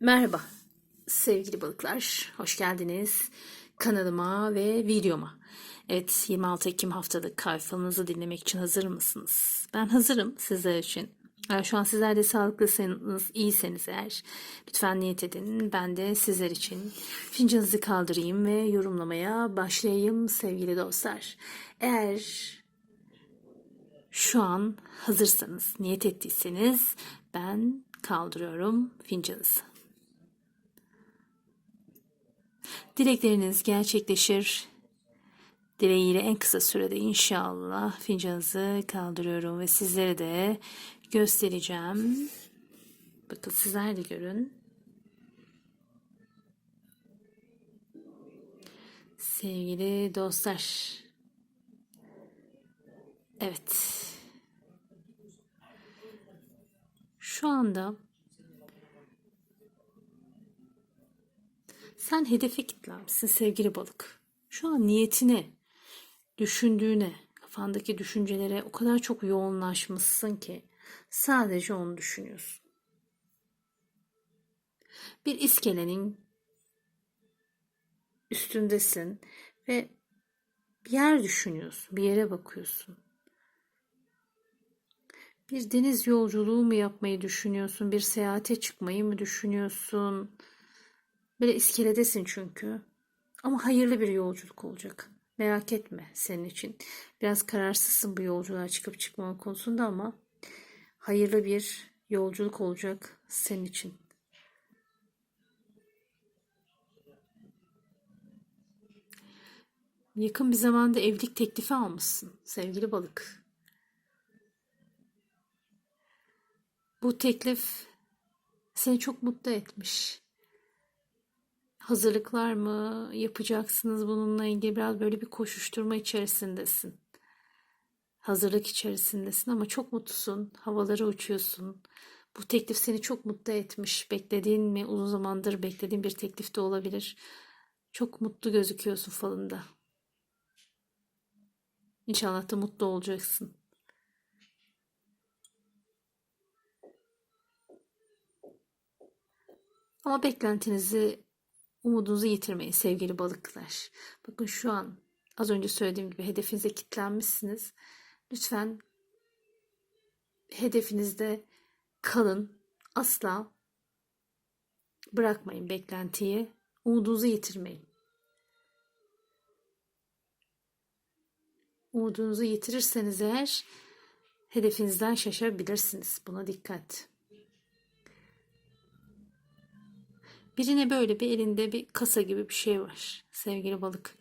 Merhaba sevgili balıklar, hoş geldiniz kanalıma ve videoma. Evet 26 Ekim haftalık kayfanızı dinlemek için hazır mısınız? Ben hazırım sizler için. Eğer şu an sizler de sağlıklısınız, iyiyseniz eğer lütfen niyet edin. Ben de sizler için fincanınızı kaldırayım ve yorumlamaya başlayayım sevgili dostlar. Eğer şu an hazırsanız, niyet ettiyseniz ben kaldırıyorum fincanınızı. Dilekleriniz gerçekleşir. Dileğiyle en kısa sürede inşallah fincanınızı kaldırıyorum ve sizlere de göstereceğim. Bakın sizler de görün. Sevgili dostlar. Evet. Şu anda sen hedefe kilitlenmişsin sevgili balık. Şu an niyetine, düşündüğüne, kafandaki düşüncelere o kadar çok yoğunlaşmışsın ki sadece onu düşünüyorsun. Bir iskelenin üstündesin ve bir yer düşünüyorsun, bir yere bakıyorsun. Bir deniz yolculuğu mu yapmayı düşünüyorsun? Bir seyahate çıkmayı mı düşünüyorsun? Böyle iskeledesin çünkü. Ama hayırlı bir yolculuk olacak. Merak etme senin için. Biraz kararsızsın bu yolculuğa çıkıp çıkmama konusunda ama hayırlı bir yolculuk olacak senin için. Yakın bir zamanda evlilik teklifi almışsın sevgili balık. Bu teklif seni çok mutlu etmiş. Hazırlıklar mı yapacaksınız bununla ilgili biraz böyle bir koşuşturma içerisindesin. Hazırlık içerisindesin ama çok mutlusun. Havalara uçuyorsun. Bu teklif seni çok mutlu etmiş. Beklediğin mi uzun zamandır beklediğin bir teklif de olabilir. Çok mutlu gözüküyorsun falında. İnşallah da mutlu olacaksın. Ama beklentinizi, umudunuzu yitirmeyin sevgili balıklar. Bakın şu an az önce söylediğim gibi hedefinize kilitlenmişsiniz. Lütfen hedefinizde kalın. Asla bırakmayın beklentiyi. Umudunuzu yitirmeyin. Umudunuzu yitirirseniz eğer hedefinizden şaşabilirsiniz. Buna dikkat. Birine böyle bir elinde bir kasa gibi bir şey var sevgili balık.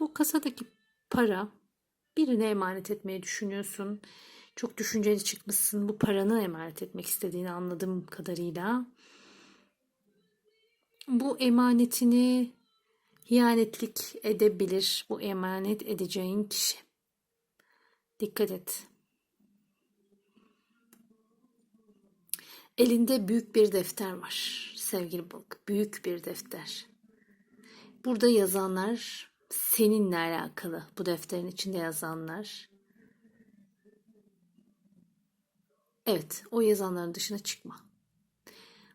Bu kasadaki para birine emanet etmeyi düşünüyorsun. Çok düşünceli çıkmışsın. Bu paranı emanet etmek istediğini anladığım kadarıyla. Bu emanetini hiyanetlik edebilir bu emanet edeceğin kişi. Dikkat et. Elinde büyük bir defter var sevgili balık. Büyük bir defter. Burada yazanlar seninle alakalı. Bu defterin içinde yazanlar. Evet, o yazanların dışına çıkma.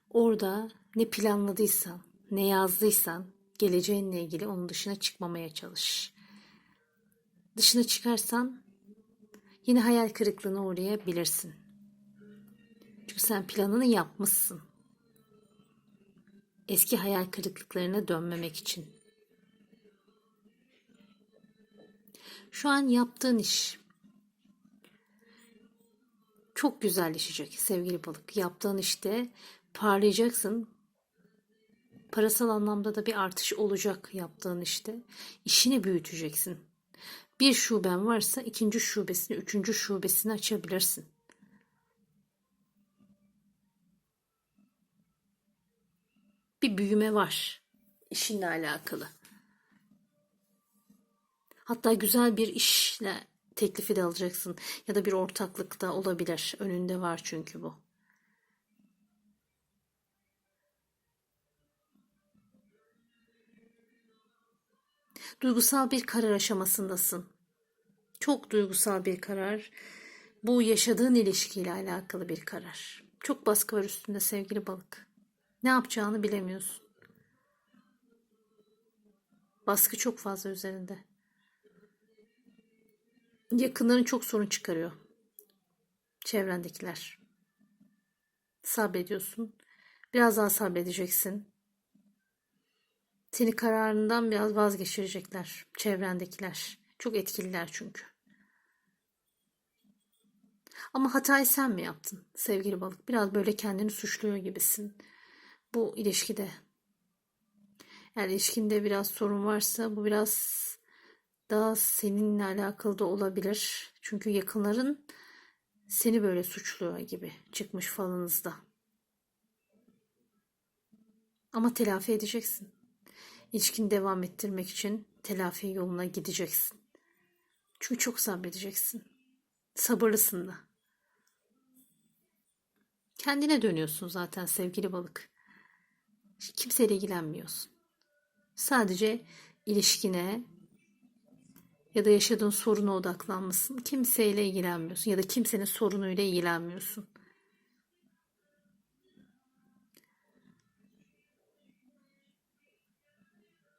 Orada ne planladıysan, ne yazdıysan geleceğinle ilgili onun dışına çıkmamaya çalış. Dışına çıkarsan yine hayal kırıklığına uğrayabilirsin. Çünkü sen planını yapmışsın. Eski hayal kırıklıklarına dönmemek için. Şu an yaptığın iş çok güzelleşecek sevgili balık. Yaptığın işte parlayacaksın. Parasal anlamda da bir artış olacak yaptığın işte. İşini büyüteceksin. Bir şuben varsa ikinci şubesini, üçüncü şubesini açabilirsin. Bir büyüme var işinle alakalı. Hatta güzel bir işle teklifi de alacaksın ya da bir ortaklık da olabilir. Önünde var çünkü bu. Duygusal bir karar aşamasındasın. Çok duygusal bir karar. Bu yaşadığın ilişkiyle alakalı bir karar. Çok baskı var üstünde sevgili balık. Ne yapacağını bilemiyorsun. Baskı çok fazla üzerinde. Yakınların çok sorun çıkarıyor. Çevrendekiler. Sabrediyorsun. Biraz daha sabredeceksin. Seni kararından biraz vazgeçirecekler. Çevrendekiler. Çok etkililer çünkü. Ama hatayı sen mi yaptın sevgili balık? Biraz böyle kendini suçluyor gibisin. Bu ilişkide. Eğer ilişkinde biraz sorun varsa bu biraz daha seninle alakalı da olabilir. Çünkü yakınların seni böyle suçluyor gibi çıkmış falınızda. Ama telafi edeceksin. İlişkini devam ettirmek için telafi yoluna gideceksin. Çünkü çok sabredeceksin. Sabırlısın da. Kendine dönüyorsun zaten sevgili balık. Kimseyle ilgilenmiyorsun. Sadece ilişkine ya da yaşadığın soruna odaklanmışsın. Kimseyle ilgilenmiyorsun ya da kimsenin sorunuyla ilgilenmiyorsun.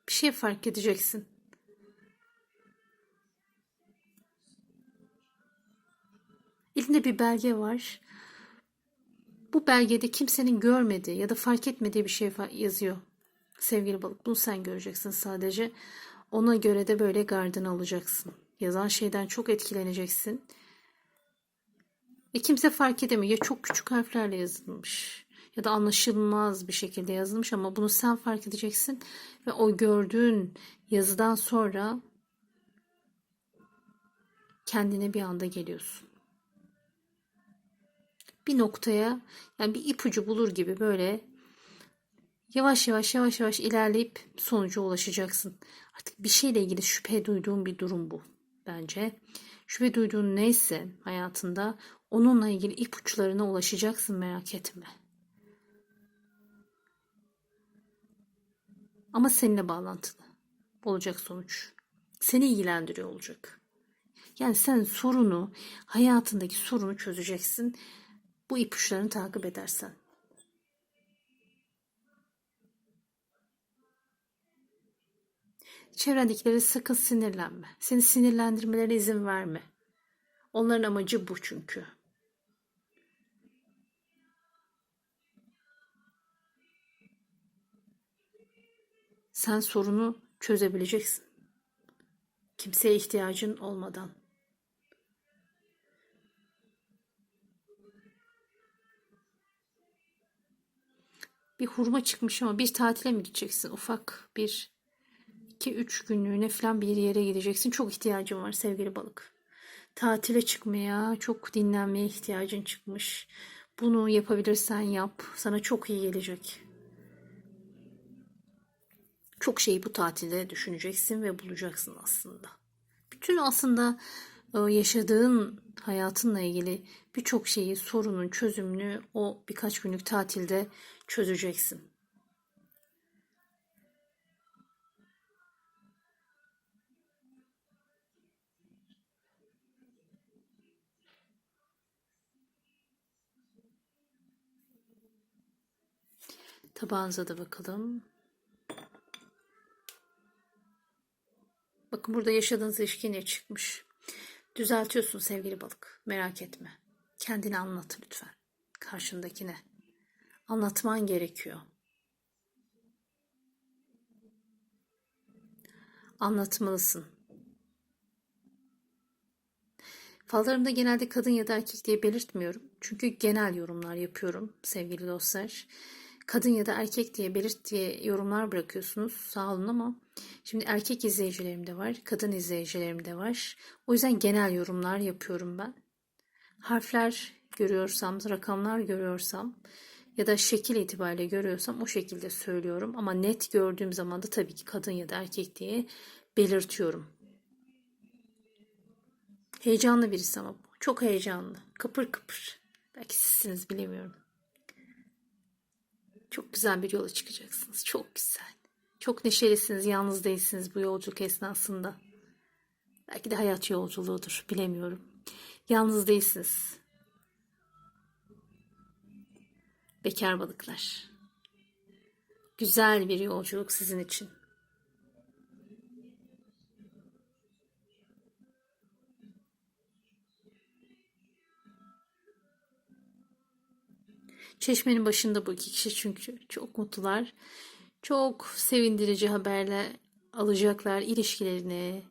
Bir şey fark edeceksin. Elinde bir belge var. Bu belgede kimsenin görmediği ya da fark etmediği bir şey yazıyor. Sevgili balık bunu sen göreceksin sadece. Ona göre de böyle gardını alacaksın. Yazan şeyden çok etkileneceksin. E kimse fark edemiyor. Ya çok küçük harflerle yazılmış ya da anlaşılmaz bir şekilde yazılmış ama bunu sen fark edeceksin ve o gördüğün yazıdan sonra kendine bir anda geliyorsun. Bir noktaya yani bir ipucu bulur gibi böyle yavaş yavaş yavaş yavaş ilerleyip sonuca ulaşacaksın. Artık bir şeyle ilgili şüphe duyduğun bir durum bu bence. Şüphe duyduğun neyse hayatında onunla ilgili ipuçlarına ulaşacaksın merak etme. Ama seninle bağlantılı olacak sonuç. Seni ilgilendiriyor olacak. Yani sen sorunu, hayatındaki sorunu çözeceksin. Bu ipuçlarını takip edersen. Çevrendekilere sakın sinirlenme. Seni sinirlendirmelerine izin verme. Onların amacı bu çünkü. Sen sorunu çözebileceksin. Kimseye ihtiyacın olmadan. Bir hurma çıkmış ama bir tatile mi gideceksin? Ufak bir 2-3 günlüğüne falan bir yere gideceksin. Çok ihtiyacın var sevgili balık. Tatile çıkmaya, çok dinlenmeye ihtiyacın çıkmış. Bunu yapabilirsen yap. Sana çok iyi gelecek. Çok şeyi bu tatilde düşüneceksin ve bulacaksın aslında. Bütün aslında yaşadığın hayatınla ilgili birçok şeyi, sorunun çözümünü o birkaç günlük tatilde çözeceksin. Tabağınıza da bakalım. Bakın burada yaşadığınız ilişki ne çıkmış. Düzeltiyorsun sevgili balık. Merak etme. Kendini anlat lütfen. Karşındakine. Anlatman gerekiyor. Anlatmalısın. Fallarımda genelde kadın ya da erkek diye belirtmiyorum. Çünkü genel yorumlar yapıyorum sevgili dostlar kadın ya da erkek diye belirt diye yorumlar bırakıyorsunuz. Sağ olun ama şimdi erkek izleyicilerim de var, kadın izleyicilerim de var. O yüzden genel yorumlar yapıyorum ben. Harfler görüyorsam, rakamlar görüyorsam ya da şekil itibariyle görüyorsam o şekilde söylüyorum. Ama net gördüğüm zaman da tabii ki kadın ya da erkek diye belirtiyorum. Heyecanlı birisi ama bu. Çok heyecanlı. Kıpır kıpır. Belki sizsiniz bilemiyorum. Çok güzel bir yola çıkacaksınız. Çok güzel. Çok neşelisiniz, yalnız değilsiniz bu yolculuk esnasında. Belki de hayat yolculuğudur, bilemiyorum. Yalnız değilsiniz. Bekar balıklar. Güzel bir yolculuk sizin için. Çeşmenin başında bu iki kişi çünkü çok mutlular. Çok sevindirici haberler alacaklar. ilişkilerini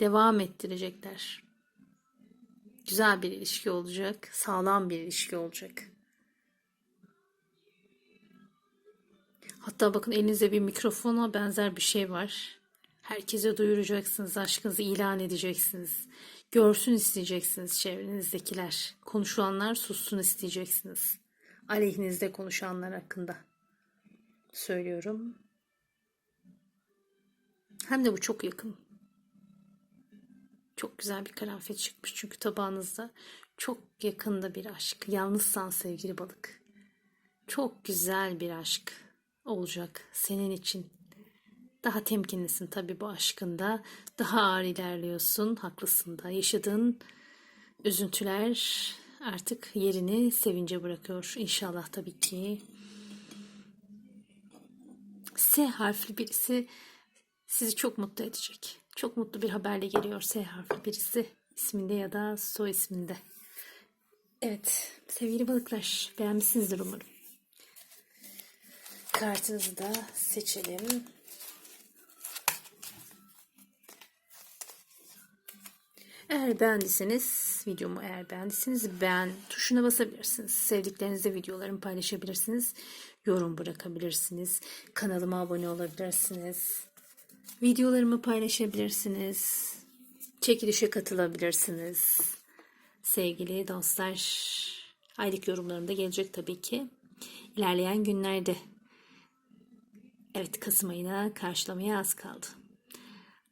devam ettirecekler. Güzel bir ilişki olacak. Sağlam bir ilişki olacak. Hatta bakın elinizde bir mikrofona benzer bir şey var. Herkese duyuracaksınız, aşkınızı ilan edeceksiniz. Görsün isteyeceksiniz çevrenizdekiler. Konuşulanlar sussun isteyeceksiniz. Aleyhinizde konuşanlar hakkında söylüyorum. Hem de bu çok yakın. Çok güzel bir karanfil çıkmış çünkü tabağınızda çok yakında bir aşk. Yalnızsan sevgili balık. Çok güzel bir aşk olacak senin için. Daha temkinlisin tabii bu aşkında. Daha ağır ilerliyorsun. Haklısın da. Yaşadığın üzüntüler artık yerini sevince bırakıyor. İnşallah tabii ki. S harfli birisi sizi çok mutlu edecek. Çok mutlu bir haberle geliyor S harfli birisi isminde ya da soy isminde. Evet sevgili balıklar beğenmişsinizdir umarım. Kartınızı da seçelim. Eğer beğendiyseniz videomu eğer beğendiyseniz beğen tuşuna basabilirsiniz. Sevdiklerinizle videolarımı paylaşabilirsiniz. Yorum bırakabilirsiniz. Kanalıma abone olabilirsiniz. Videolarımı paylaşabilirsiniz. Çekilişe katılabilirsiniz. Sevgili dostlar, aylık yorumlarım da gelecek tabii ki. İlerleyen günlerde. Evet, Kasım ayına karşılamaya az kaldı.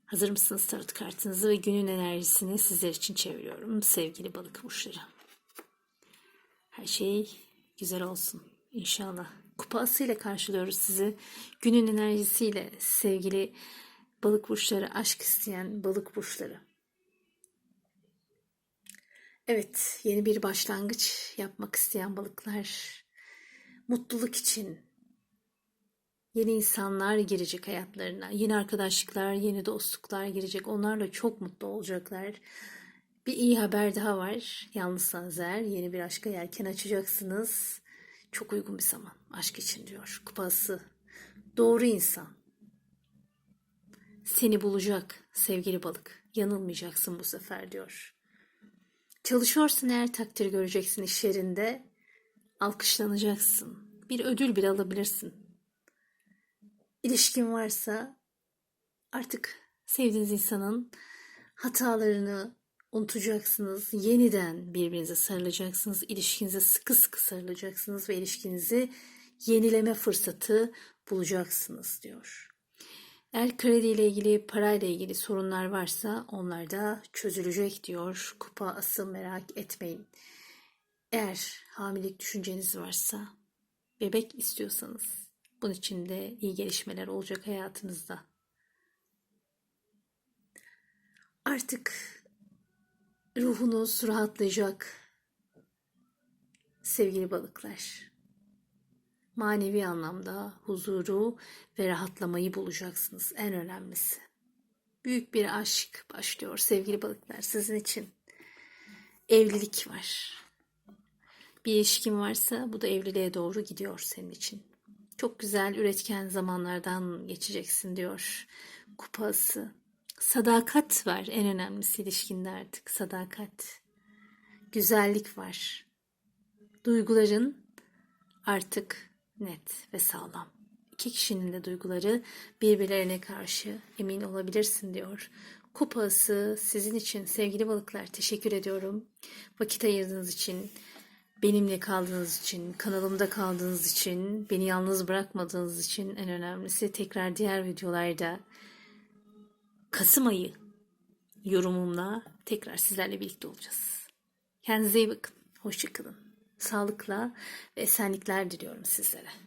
Hazır mısınız tarot kartınızı ve günün enerjisini sizler için çeviriyorum sevgili balık burçları. Her şey güzel olsun inşallah. Kupa asıyla karşılıyoruz sizi. Günün enerjisiyle sevgili balık burçları, aşk isteyen balık burçları. Evet, yeni bir başlangıç yapmak isteyen balıklar, mutluluk için yeni insanlar girecek hayatlarına, yeni arkadaşlıklar, yeni dostluklar girecek. Onlarla çok mutlu olacaklar. Bir iyi haber daha var. Yalnızsanız eğer yeni bir aşka yelken açacaksınız. Çok uygun bir zaman aşk için diyor. Kupası. Doğru insan. Seni bulacak sevgili balık. Yanılmayacaksın bu sefer diyor. Çalışıyorsun eğer takdir göreceksin iş yerinde. Alkışlanacaksın. Bir ödül bile alabilirsin. İlişkin varsa artık sevdiğiniz insanın hatalarını unutacaksınız. Yeniden birbirinize sarılacaksınız. İlişkinize sıkı sıkı sarılacaksınız ve ilişkinizi yenileme fırsatı bulacaksınız diyor. Eğer krediyle ilgili, parayla ilgili sorunlar varsa onlar da çözülecek diyor. Kupa asıl merak etmeyin. Eğer hamilelik düşünceniz varsa, bebek istiyorsanız bunun için de iyi gelişmeler olacak hayatınızda. Artık ruhunuz rahatlayacak sevgili balıklar. Manevi anlamda huzuru ve rahatlamayı bulacaksınız en önemlisi. Büyük bir aşk başlıyor sevgili balıklar sizin için. Evlilik var. Bir ilişkin varsa bu da evliliğe doğru gidiyor senin için. Çok güzel üretken zamanlardan geçeceksin diyor kupası. Sadakat var en önemlisi ilişkinde artık sadakat. Güzellik var. Duyguların artık net ve sağlam. İki kişinin de duyguları birbirlerine karşı emin olabilirsin diyor. Kupası sizin için sevgili balıklar teşekkür ediyorum. Vakit ayırdığınız için, benimle kaldığınız için, kanalımda kaldığınız için, beni yalnız bırakmadığınız için en önemlisi tekrar diğer videolarda Kasım ayı yorumumla tekrar sizlerle birlikte olacağız. Kendinize iyi bakın. Hoşçakalın. Sağlıkla ve esenlikler diliyorum sizlere.